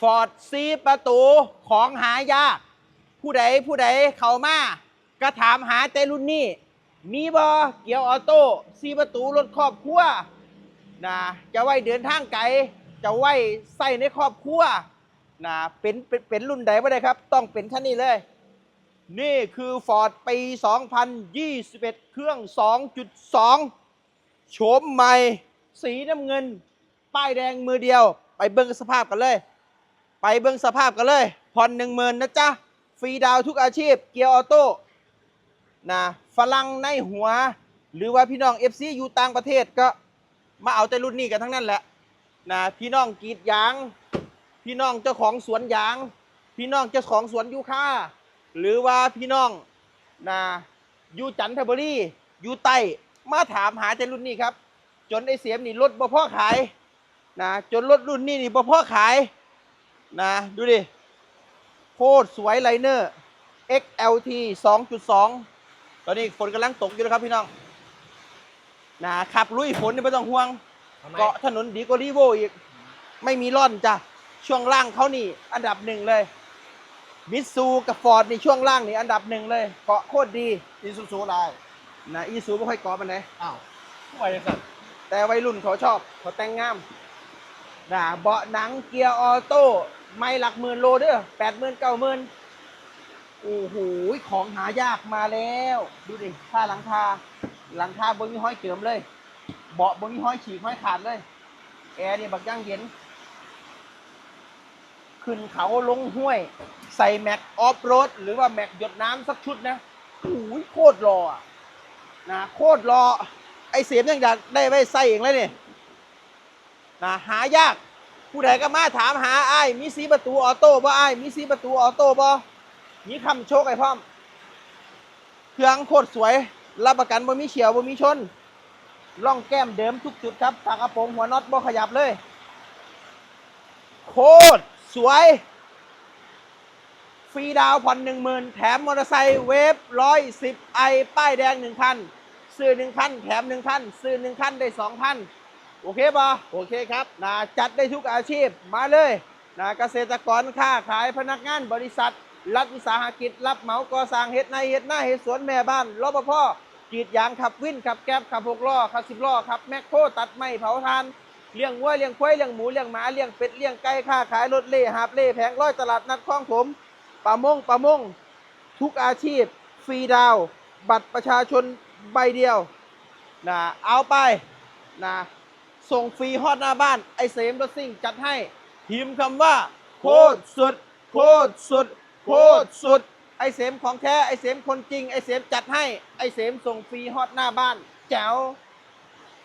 ฟอร์ดซีประตูของหายาก ผู้ใดผู้ใดเข้ามาก็ถามหาแต่รุ่นนี้ มีบอเกียวออโต้ซีประตูรถครอบครัวนะจะไว้เดินทางไกล จะไว้ใส่ในครอบครัวนะเป็นเป็นเป็นรุ่นใดบ่ได้ครับ ต้องเป็นคันนี้เลย นี่คือ Ford ปี 2021 เครื่อง 2.2 โฉมใหม่ สีน้ำเงิน ป้ายแดงมือเดียว ไปเบิ้งสภาพกันเลย ไปเบิ้งสภาพกันเลยผ่อนหนึ่งหมื่นนะจ๊ะ ฟรีดาวทุกอาชีพ เกียร์ออโต้นะฝรั่งในหัว หรือว่าพี่น้อง FC อยู่ต่างประเทศก็มาเอาแต่รุ่นนี้กันทั้งนั้นแหละนะพี่น้องกรีดยาง พี่น้องเจ้าของสวนยาง พี่น้องเจ้าของสวนยูคาหรือว่าพี่น้องนะอยู่จันทบุรีอยู่ใต้มาถามหาแต่รุ่นนี้ครับ จนไอเสียมนี่รถบ่พ่อขายนะจนรถรุ่นนี้นี่บ่พ่อขาย นะ ดูดิ โคตรสวยไลเนอร์ XLT 2.2 ตอนนี้ฝนกำลังตกอยู่นะครับพี่น้องนะขับลุยฝนนี่ไม่ต้องห่วง เกาะถนนดีกว่ารีโวอีก ไม่มีร่อนจ้ะ ช่วงล่างเขานี่ อันดับหนึ่งเลยมิตซูกับฟอร์ดนี่ช่วงล่างนี่อันดับหนึ่งเลย เกาะโคตรดีอีซูซูได้นะอีซูไม่ค่อยเกาะมันไหนอ้าวทำไมจังสันแต่วัยรุ่นเขาชอบเขาแต่งงามนะเบาะหนังเกียร์ออโต้ ไม่หลักหมื่นโลเด้อแปดหมื่นเก้าหมื่นโอ้โหของหายากมาแล้ว ดูดิค่าหลังคาหลังคาบนมีห้อยเจิมเลย เบาะบนมีห้อยฉีกห้อยขาดเลย แอร์เนี่ยบักย่างเย็น ขึ้นเขาลงห้วย ใส่แม็กออฟโรดหรือว่าแม็กหยดน้ำสักชุดนะโอ้ยโคตรรอนะโคตรรอ ไอเสียมยังอยากได้ไว้ใส่เองเลยนี่นะหายาก ผู้ใดก็มาถามหาไอ้ายมีสีประตูออโต้บ่ไอ้มีสีประตูออโต้บ่มีคำโชคไอ้พร้อมเครื่องโคตรสวย รับประกันบ่มีเฉียวบ่มีชนล่องแก้มเดิมทุกจุดครับฝากระโปรงหัวน็อตบ่ขยับเลย โคตรสวย ฟรีดาวผ่อนหนึ่งหมื่นแถมมอเตอร์ไซค์เวฟร้อยสิบไอป้ายแดงหนึ่งคันซื้อหนึ่งคันแถมหนึ่งคันซื้อหนึ่งคันได้สองคัน โอเคปะโอเคครับนะจัดได้ทุกอาชีพมาเลยนะเกษตรกรค้าขายพนักงานบริษัท รัฐวิสาหกิจ รับเหมาก่อสร้างเฮ็ดในเฮ็ดหน้าเฮ็ดสวนแม่บ้านรปภกรีดยางขับวินขับแก๊บขับหกล้อขับสิบล้อขับแมคโครตัดไม้เผาทานเลี้ยงวัวเลี้ยงควายเลี้ยงหมูเลี้ยงหมาเลี้ยงเป็ดเลี้ยงไก่ค้าขายรถเล่หาบเล่แผงร้อยตลาดนัดคลองถมป่ามงป่ามงทุกอาชีพ ฟรีดาว บัตรประชาชนใบเดียวนะเอาไปนะ ส่งฟรีฮอดหน้าบ้าน ไอเสมรถซิ่งจัดให้พิมพ์คำว่า โคตรสุด โคตรสุด โคตรสุด ไอเสมของแท้ ไอเสมคนจริง ไอเสมจัดให้ ไอเสมส่งฟรีฮอดหน้าบ้าน แจ๋ว